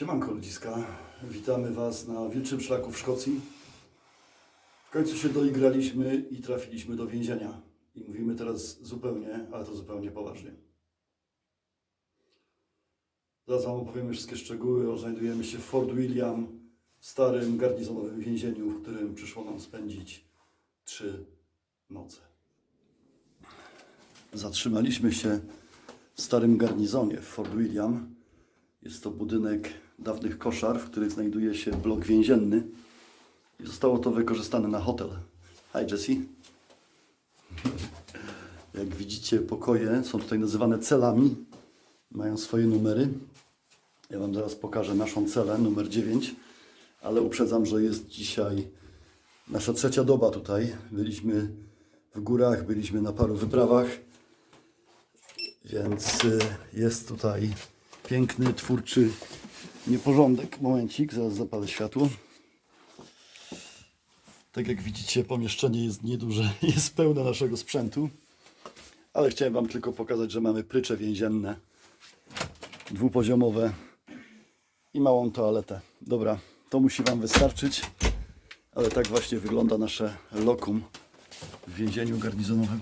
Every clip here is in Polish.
Siemanko ludziska, witamy Was na Wilczym Szlaku w Szkocji. W końcu się doigraliśmy i trafiliśmy do więzienia. I mówimy teraz zupełnie, ale to zupełnie poważnie. Zaraz Wam opowiemy wszystkie szczegóły. Znajdujemy się w Fort William, starym garnizonowym więzieniu, w którym przyszło nam spędzić trzy noce. Zatrzymaliśmy się w starym garnizonie w Fort William. Jest to budynek dawnych koszar, w których znajduje się blok więzienny. I zostało to wykorzystane na hotel. Hi Jessie. Jak widzicie, pokoje są tutaj nazywane celami. Mają swoje numery. Ja Wam zaraz pokażę naszą celę, numer 9. Ale uprzedzam, że jest dzisiaj nasza trzecia doba tutaj. Byliśmy w górach, byliśmy na paru wyprawach. Więc y, jest tutaj piękny, twórczy nieporządek. Momencik, zaraz zapalę światło. Tak jak widzicie, pomieszczenie jest nieduże, jest pełne naszego sprzętu. Ale chciałem Wam tylko pokazać, że mamy prycze więzienne, dwupoziomowe i małą toaletę. Dobra, to musi Wam wystarczyć. Ale tak właśnie wygląda nasze lokum w więzieniu garnizonowym.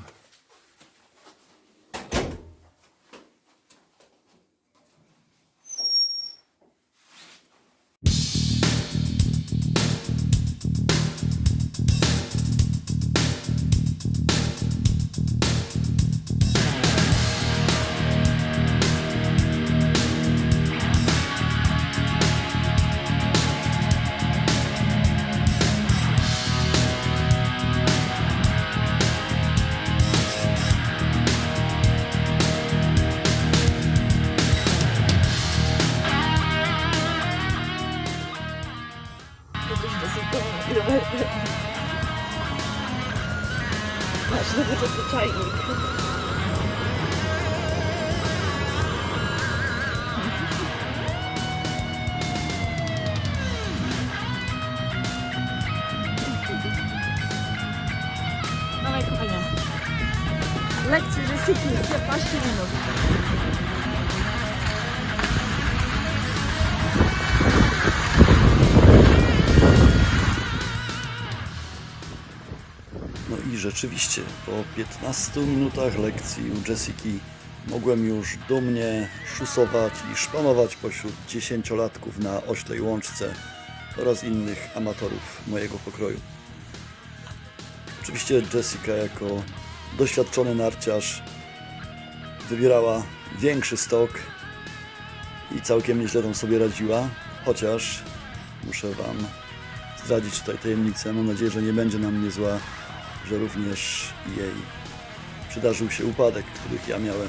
Lekcje Jessiki, 15 minut. No i rzeczywiście, po 15 minutach lekcji u Jessiki mogłem już dumnie szusować i szpanować pośród dziesięciolatków na oślej łączce oraz innych amatorów mojego pokroju. Oczywiście Jessica jako doświadczony narciarz wybierała większy stok i całkiem nieźle tam sobie radziła, chociaż muszę Wam zdradzić tutaj tajemnicę. Mam nadzieję, że nie będzie na mnie zła, że również jej przydarzył się upadek, których ja miałem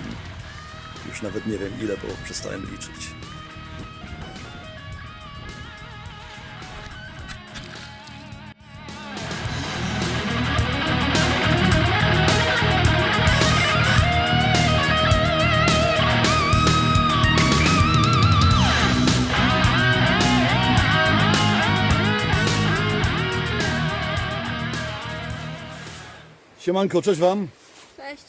już nawet nie wiem ile, bo przestałem liczyć. Siemanko, cześć Wam. Cześć.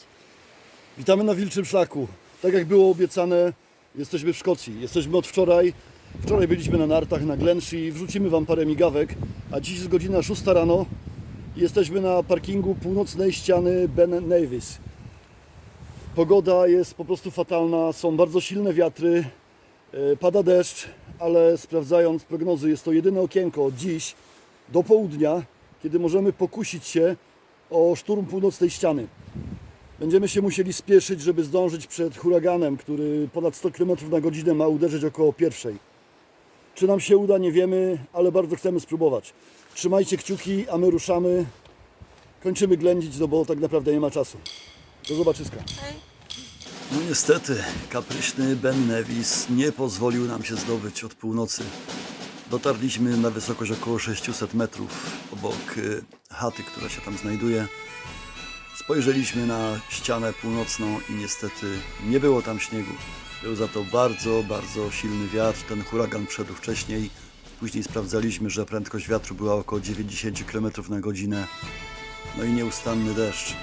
Witamy na Wilczym Szlaku. Tak jak było obiecane, jesteśmy w Szkocji. Jesteśmy od wczoraj. Wczoraj byliśmy na nartach na Glenshee. Wrzucimy Wam parę migawek. A dziś jest godzina 6 rano. i Jesteśmy na parkingu północnej ściany Ben Nevis. Pogoda jest po prostu fatalna. Są bardzo silne wiatry. e, Pada deszcz, ale sprawdzając prognozy, jest to jedyne okienko dziś do południa, kiedy możemy pokusić się o szturm północnej ściany. Będziemy się musieli spieszyć, żeby zdążyć przed huraganem, który ponad 100 km na godzinę ma uderzyć około pierwszej. Czy nam się uda, nie wiemy, ale bardzo chcemy spróbować. Trzymajcie kciuki, a my ruszamy. Kończymy ględzić, no bo tak naprawdę nie ma czasu. Do zobaczyska. No niestety, kapryśny Ben Nevis nie pozwolił nam się zdobyć od północy. Dotarliśmy na wysokość około 600 metrów obok y, chaty, która się tam znajduje. Spojrzeliśmy na ścianę północną i niestety nie było tam śniegu. Był za to bardzo, bardzo silny wiatr. Ten huragan wszedł wcześniej. Później sprawdzaliśmy, że prędkość wiatru była około 90 km na godzinę. No i nieustanny deszcz.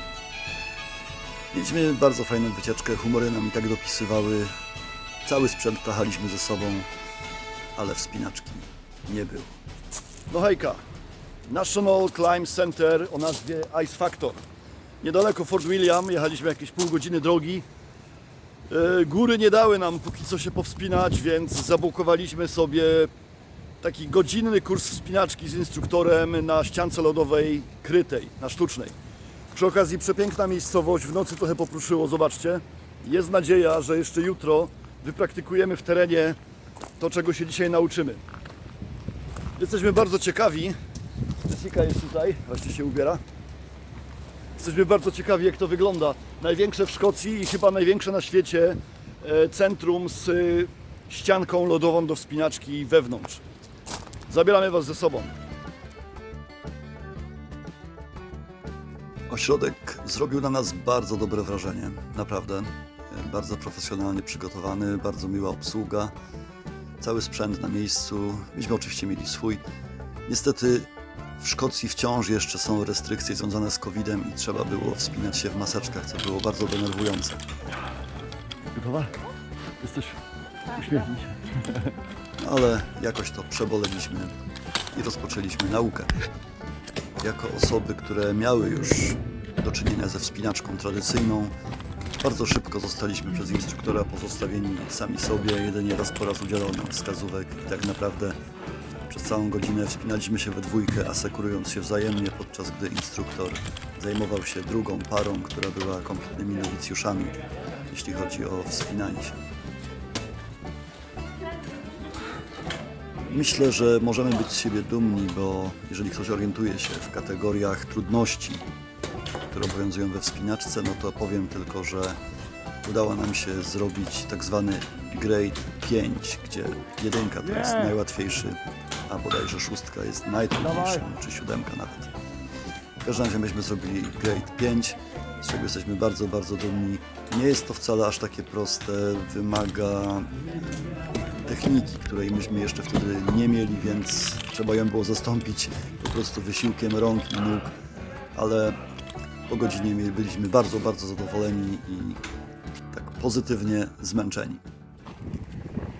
Mieliśmy bardzo fajną wycieczkę, humory nam i tak dopisywały. Cały sprzęt tachaliśmy ze sobą. ale wspinaczki nie było. No hejka, National Climb Center o nazwie Ice Factor. Niedaleko Fort William, jechaliśmy jakieś pół godziny drogi. E, Góry nie dały nam póki co się powspinać, więc zabukowaliśmy sobie taki godzinny kurs wspinaczki z instruktorem na ściance lodowej krytej, na sztucznej. Przy okazji przepiękna miejscowość, w nocy trochę popruszyło, zobaczcie. Jest nadzieja, że jeszcze jutro wypraktykujemy w terenie to, czego się dzisiaj nauczymy. Jesteśmy bardzo ciekawi. Jessica jest tutaj, właśnie się ubiera. Jesteśmy bardzo ciekawi, jak to wygląda. Największe w Szkocji i chyba największe na świecie e, centrum z e, ścianką lodową do wspinaczki wewnątrz. Zabieramy Was ze sobą. Ośrodek zrobił na nas bardzo dobre wrażenie, naprawdę. E, Bardzo profesjonalnie przygotowany, bardzo miła obsługa, cały sprzęt na miejscu. Myśmy oczywiście mieli swój. Niestety w Szkocji wciąż jeszcze są restrykcje związane z COVID-em i trzeba było wspinać się w maseczkach, co było bardzo denerwujące. Gotowa? Jesteś? Uśmiechnij się. ale jakoś to przeboleliśmy i rozpoczęliśmy naukę. Jako osoby, które miały już do czynienia ze wspinaczką tradycyjną, bardzo szybko zostaliśmy przez instruktora pozostawieni sami sobie. Jedynie raz po raz udzielał nam wskazówek i tak naprawdę przez całą godzinę wspinaliśmy się we dwójkę, asekurując się wzajemnie, podczas gdy instruktor zajmował się drugą parą, która była kompletnymi nowicjuszami, jeśli chodzi o wspinanie się. Myślę, że możemy być z siebie dumni, bo jeżeli ktoś orientuje się w kategoriach trudności, które obowiązują we wspinaczce, no to powiem tylko, że udało nam się zrobić tak zwany grade 5, gdzie jedynka to jest najłatwiejszy, a bodajże szóstka jest najtrudniejszą, czy siódemka nawet. W każdym razie myśmy zrobili grade 5, z czego jesteśmy bardzo, bardzo dumni. Nie jest to wcale aż takie proste, wymaga techniki, której myśmy jeszcze wtedy nie mieli, więc trzeba ją było zastąpić po prostu wysiłkiem rąk i nóg, ale po godzinie byliśmy bardzo, bardzo zadowoleni i tak pozytywnie zmęczeni.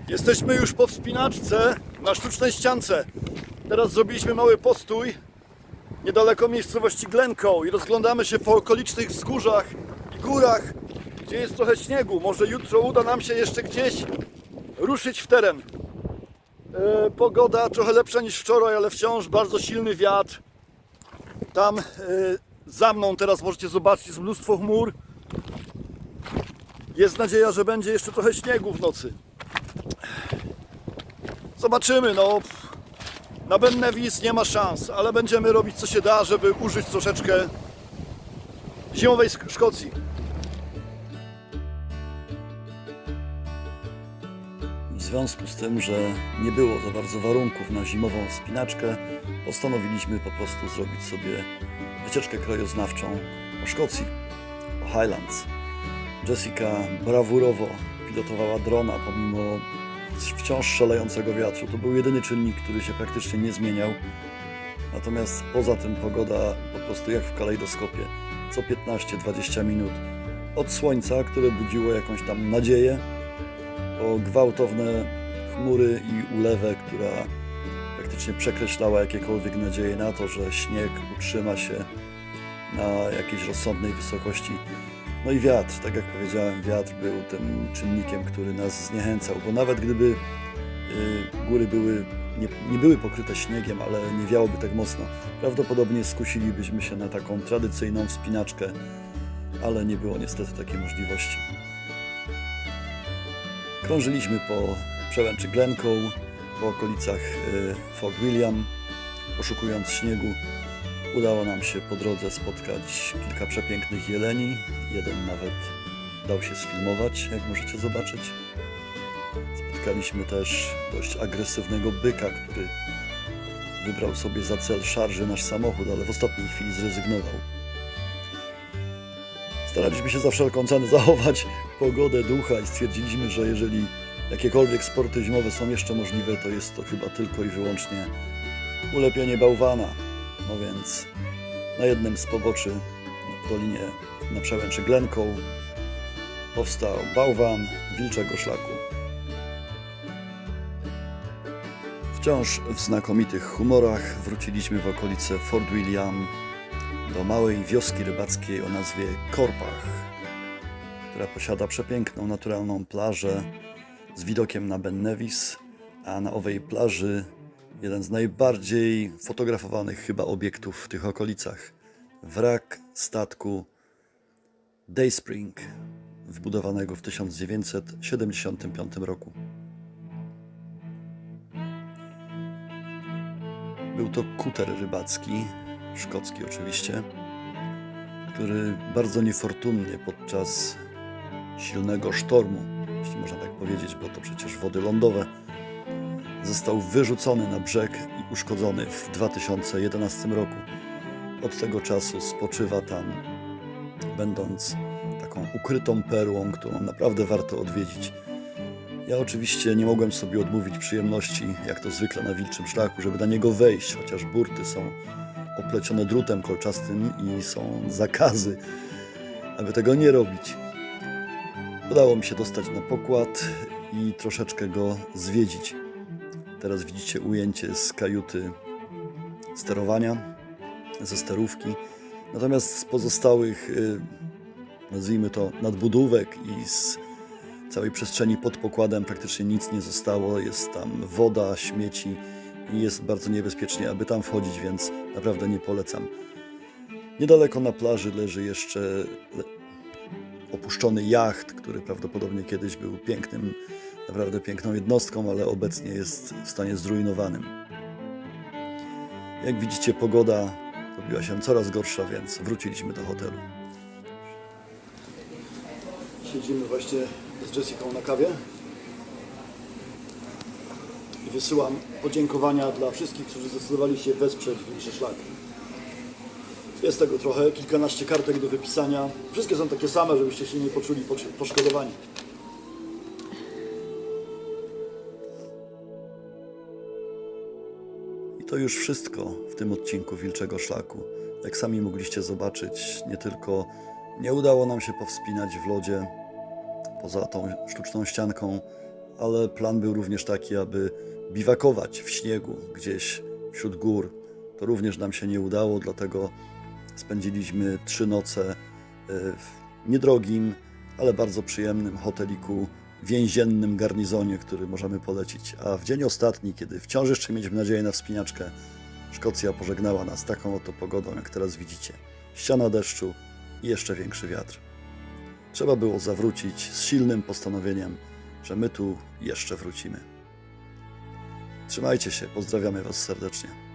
Jesteśmy już po wspinaczce na sztucznej ściance. Teraz zrobiliśmy mały postój niedaleko miejscowości Glencoe i rozglądamy się po okolicznych wzgórzach i górach, gdzie jest trochę śniegu. Może jutro uda nam się jeszcze gdzieś ruszyć w teren. E, pogoda trochę lepsza niż wczoraj, ale wciąż bardzo silny wiatr. Tam e, za mną teraz możecie zobaczyć jest mnóstwo chmur. Jest nadzieja, że będzie jeszcze trochę śniegu w nocy. Zobaczymy, no. Na Ben Nevis nie ma szans, ale będziemy robić co się da, żeby użyć troszeczkę zimowej Szkocji. W związku z tym, że nie było za bardzo warunków na zimową wspinaczkę, postanowiliśmy po prostu zrobić sobie wycieczkę krajoznawczą o Szkocji, o Highlands. Jessica brawurowo pilotowała drona pomimo wciąż szalejącego wiatru. To był jedyny czynnik, który się praktycznie nie zmieniał. Natomiast poza tym pogoda po prostu jak w kalejdoskopie. Co 15-20 minut od słońca, które budziło jakąś tam nadzieję, o gwałtowne chmury i ulewę, która praktycznie przekreślała jakiekolwiek nadzieje na to, że śnieg utrzyma się na jakiejś rozsądnej wysokości. No i wiatr, tak jak powiedziałem, wiatr był tym czynnikiem, który nas zniechęcał, bo nawet gdyby y, góry były, nie, nie były pokryte śniegiem, ale nie wiałoby tak mocno, prawdopodobnie skusilibyśmy się na taką tradycyjną wspinaczkę, ale nie było niestety takiej możliwości. Krążyliśmy po przełęczy Glencoe, po okolicach y, Fort William, poszukując śniegu. Udało nam się po drodze spotkać kilka przepięknych jeleni. Jeden nawet dał się sfilmować, jak możecie zobaczyć. Spotkaliśmy też dość agresywnego byka, który wybrał sobie za cel szarży nasz samochód, ale w ostatniej chwili zrezygnował. Staraliśmy się za wszelką cenę zachować pogodę, ducha i stwierdziliśmy, że jeżeli jakiekolwiek sporty zimowe są jeszcze możliwe, to jest to chyba tylko i wyłącznie ulepienie bałwana. No więc na jednym z poboczy w dolinie na przełęczy Glencoe powstał bałwan wilczego szlaku. Wciąż w znakomitych humorach wróciliśmy w okolice Fort William do małej wioski rybackiej o nazwie Korpach, która posiada przepiękną naturalną plażę z widokiem na Ben Nevis, a na owej plaży jeden z najbardziej fotografowanych chyba obiektów w tych okolicach. Wrak statku Dayspring, wbudowanego w 1975 roku. Był to kuter rybacki, szkocki oczywiście, który bardzo niefortunnie podczas silnego sztormu, jeśli można tak powiedzieć, bo to przecież wody lądowe, został wyrzucony na brzeg i uszkodzony w 2011 roku. Od tego czasu spoczywa tam, będąc taką ukrytą perłą, którą naprawdę warto odwiedzić. Ja oczywiście nie mogłem sobie odmówić przyjemności, jak to zwykle na wilczym szlaku, żeby na niego wejść, chociaż burty są oplecione drutem kolczastym i są zakazy, aby tego nie robić. Udało mi się dostać na pokład i troszeczkę go zwiedzić. Teraz widzicie ujęcie z kajuty sterowania, ze sterówki. Natomiast z pozostałych, y, nazwijmy to, nadbudówek i z całej przestrzeni pod pokładem praktycznie nic nie zostało. Jest tam woda, śmieci i jest bardzo niebezpiecznie, aby tam wchodzić, więc naprawdę nie polecam. Niedaleko na plaży leży jeszcze opuszczony jacht, który prawdopodobnie kiedyś był pięknym, naprawdę piękną jednostką, ale obecnie jest w stanie zrujnowanym. Jak widzicie, pogoda robiła się coraz gorsza, więc wróciliśmy do hotelu. Siedzimy właśnie z Jessiką na kawie. I wysyłam podziękowania dla wszystkich, którzy zdecydowali się wesprzeć Wilczy Szlak. Jest tego trochę, kilkanaście kartek do wypisania. Wszystkie są takie same, żebyście się nie poczuli poszkodowani. I to już wszystko w tym odcinku Wilczego Szlaku. Jak sami mogliście zobaczyć, nie tylko nie udało nam się powspinać w lodzie poza tą sztuczną ścianką, ale plan był również taki, aby biwakować w śniegu gdzieś wśród gór. To również nam się nie udało, dlatego spędziliśmy trzy noce e, w niedrogim, ale bardzo przyjemnym hoteliku więziennym garnizonie, który możemy polecić. A w dzień ostatni, kiedy wciąż jeszcze mieliśmy nadzieję na wspinaczkę, Szkocja pożegnała nas taką oto pogodą, jak teraz widzicie. Ściana deszczu i jeszcze większy wiatr. Trzeba było zawrócić z silnym postanowieniem, że my tu jeszcze wrócimy. Trzymajcie się, pozdrawiamy Was serdecznie.